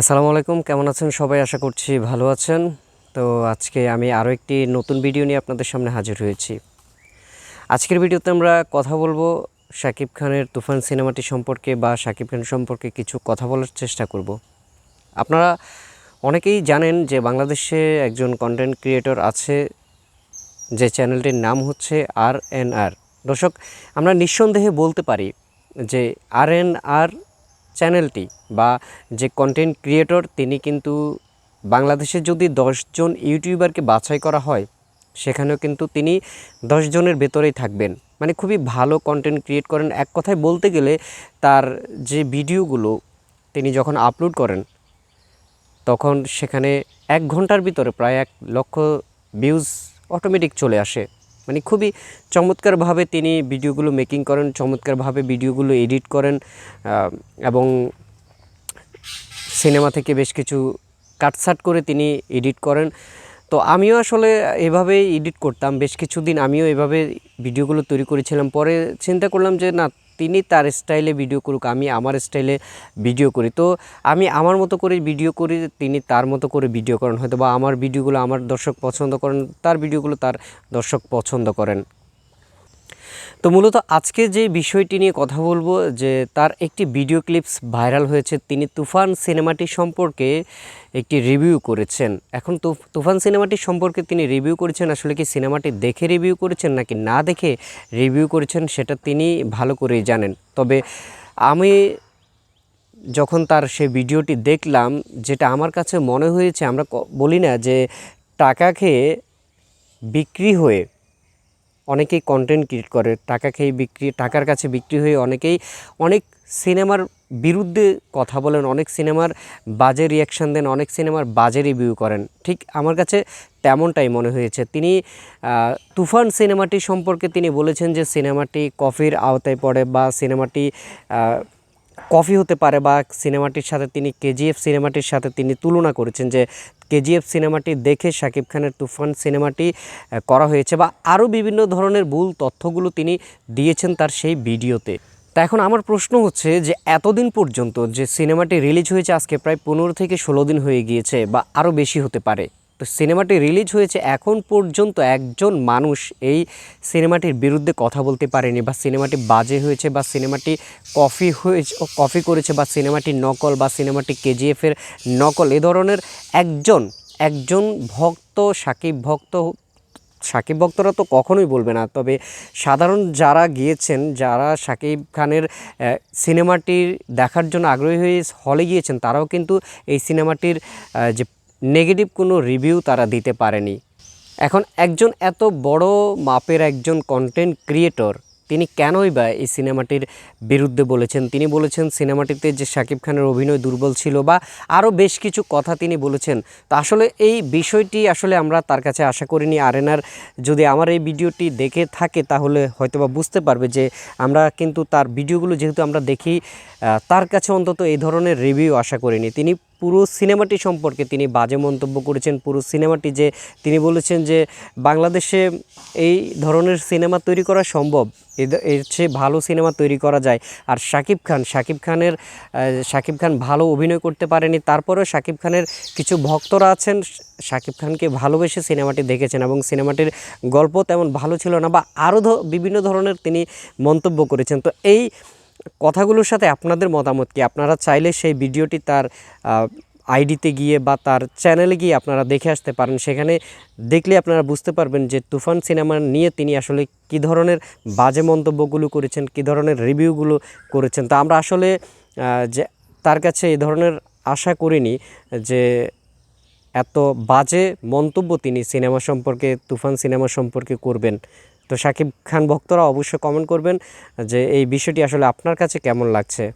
আসসালামু আলাইকুম, কেমন আছেন সবাই? আশা করছি ভালো আছেন। তো আজকে আমি আরও একটি নতুন ভিডিও নিয়ে আপনাদের সামনে হাজির হয়েছি। আজকের ভিডিওতে আমরা কথা বলব শাকিব খানের তুফান সিনেমাটি সম্পর্কে বা শাকিব খান সম্পর্কে কিছু কথা বলার চেষ্টা করব। আপনারা অনেকেই জানেন যে বাংলাদেশে একজন কন্টেন্ট ক্রিয়েটর আছে, যে চ্যানেলটির নাম হচ্ছে আর এন আর। দর্শক, আমরা নিঃসন্দেহে বলতে পারি যে আর এন আর চ্যানেলটি বা যে কন্টেন্ট ক্রিয়েটর তিনি কিন্তু বাংলাদেশে যদি দশজন ইউটিউবারকে বাছাই করা হয়, সেখানেও কিন্তু তিনি দশ জনের ভেতরেই থাকবেন। মানে খুবই ভালো কন্টেন্ট ক্রিয়েট করেন। এক কথায় বলতে গেলে তার যে ভিডিওগুলো তিনি যখন আপলোড করেন, তখন সেখানে এক ঘণ্টার ভিতরে প্রায় এক লক্ষ ভিউজ অটোমেটিক চলে আসে। মানে খুবই চমৎকারভাবে তিনি ভিডিওগুলো মেকিং করেন, চমৎকারভাবে ভিডিওগুলো এডিট করেন এবং সিনেমা থেকে বেশ কিছু কাটসাট করে তিনি এডিট করেন। তো আমিও আসলে এভাবেই এডিট করতাম, বেশ কিছুদিন আমিও এভাবে ভিডিওগুলো তৈরি করেছিলাম। পরে চিন্তা করলাম যে, না তিনি তার স্টাইলে ভিডিও করুক, আমি আমার স্টাইলে ভিডিও করি। তো আমি আমার মতো করে ভিডিও করি, তিনি তার মতো করে ভিডিও করেন। হয়তো বা আমার ভিডিওগুলো আমার দর্শক পছন্দ করেন, তার ভিডিওগুলো তার দর্শক পছন্দ করেন। তো মূলত আজকে যে বিষয়টি নিয়ে কথা বলব, যে তার একটি ভিডিও ক্লিপস ভাইরাল হয়েছে, তিনি তুফান সিনেমাটি সম্পর্কে একটি রিভিউ করেছেন। এখন তুফান সিনেমাটি সম্পর্কে তিনি রিভিউ করেছেন, আসলে কি সিনেমাটি দেখে রিভিউ করেছেন নাকি না দেখে রিভিউ করেছেন, সেটা তিনি ভালো করেই জানেন। তবে আমি যখন তার সেই ভিডিওটি দেখলাম, যেটা আমার কাছে মনে হয়েছে, আমরা বলি না যে টাকা খেয়ে বিক্রি হয়ে অনেকেই কন্টেন্ট ক্রিয়েট করে, টাকা খেয়ে বিক্রি, টাকার কাছে বিক্রি হয়ে অনেকেই অনেক সিনেমার বিরুদ্ধে কথা বলেন, অনেক সিনেমার বাজে রিয়াকশান দেন, অনেক সিনেমার বাজে রিভিউ করেন। ঠিক আমার কাছে তেমনটাই মনে হয়েছে। তিনি তুফান সিনেমাটি সম্পর্কে তিনি বলেছেন যে, সিনেমাটি কফির আওতায় পড়ে বা সিনেমাটি কফি হতে পারে বা সিনেমাটির সাথে তিনি কেজিএফ সিনেমাটির সাথে তিনি তুলনা করেছেন যে কেজিএফ সিনেমাটি দেখে শাকিব খানের তুফান সিনেমাটি করা হয়েছে বা আরও বিভিন্ন ধরনের ভুল তথ্যগুলো তিনি দিয়েছেন তার সেই ভিডিওতে। তা এখন আমার প্রশ্ন হচ্ছে যে এতদিন পর্যন্ত যে সিনেমাটি রিলিজ হয়েছে আজকে প্রায় পনেরো থেকে ষোলো দিন হয়ে গিয়েছে বা আরও বেশি হতে পারে তো সিনেমাটি রিলিজ হয়েছে এখন পর্যন্ত একজন মানুষ এই সিনেমাটির বিরুদ্ধে কথা বলতে পারেনি বা সিনেমাটি বাজে হয়েছে বা সিনেমাটি কফি হয়েছে, কফি করেছে বা সিনেমাটি নকল বা সিনেমাটি কেজিএফের নকল, এ ধরনের একজন একজন ভক্ত, সাকিব ভক্ত, সাকিব ভক্তরা তো কখনোই বলবে না। তবে সাধারণ যারা গিয়েছেন, যারা সাকিব খানের সিনেমাটির দেখার জন্য আগ্রহী হয়ে হলে গিয়েছেন, তারাও কিন্তু এই সিনেমাটির যে নেগেটিভ কোনো রিভিউ তারা দিতে পারেনি। এখন একজন এত বড় মাপের একজন কন্টেন্ট ক্রিয়েটর তিনি কেনই বা এই সিনেমাটির বিরুদ্ধে বলেছেন? তিনি বলেছেন সিনেমাটিতে যে শাকিব খানের অভিনয় দুর্বল ছিল বা আরও বেশ কিছু কথা তিনি বলেছেন, তো আসলে এই বিষয়টি আসলে আমরা তার কাছে আশা করিনি। আরেনার যদি আমার এই ভিডিওটি দেখে থাকে, তাহলে হয়তোবা বুঝতে পারবে যে আমরা কিন্তু তার ভিডিওগুলো যেহেতু আমরা দেখি তার কাছে অন্তত এই ধরনের রিভিউ আশা করিনি। তিনি পুরো সিনেমাটি সম্পর্কে তিনি বাজে মন্তব্য করেছেন। পুরো সিনেমাটি যে তিনি বলেছেন যে বাংলাদেশে এই ধরনের সিনেমা তৈরি করা সম্ভব এর চেয়ে ভালো সিনেমা তৈরি করা যায়। আর শাকিব খান, শাকিব খানের শাকিব খান ভালো অভিনয় করতে পারেনি, তারপরেও শাকিব খানের কিছু ভক্তরা আছেন, শাকিব খানকে ভালোবেসে সিনেমাটি দেখেছেন এবং সিনেমাটির গল্প তেমন ভালো ছিল না বা আরও বিভিন্ন ধরনের তিনি মন্তব্য করেছেন। তো এই কথাগুলোর সাথে আপনাদের মতামত কি? আপনারা চাইলে সেই ভিডিওটি তার আইডিতে গিয়ে বা তার চ্যানেলে গিয়ে আপনারা দেখে আসতে পারেন। সেখানে দেখলে আপনারা বুঝতে পারবেন যে তুফান সিনেমা নিয়ে তিনি আসলে কী ধরনের বাজে মন্তব্যগুলো করেছেন, কী ধরনের রিভিউগুলো করেছেন। তা আমরা আসলে যে তার কাছে এই ধরনের আশা করিনি যে এত বাজে মন্তব্য তিনি সিনেমা সম্পর্কে, তুফান সিনেমা সম্পর্কে করবেন। তো সাকিব খান ভক্তরা অবশ্যই কমেন্ট করবেন যে এই বিষয়টি আসলে আপনার কাছে কেমন লাগছে।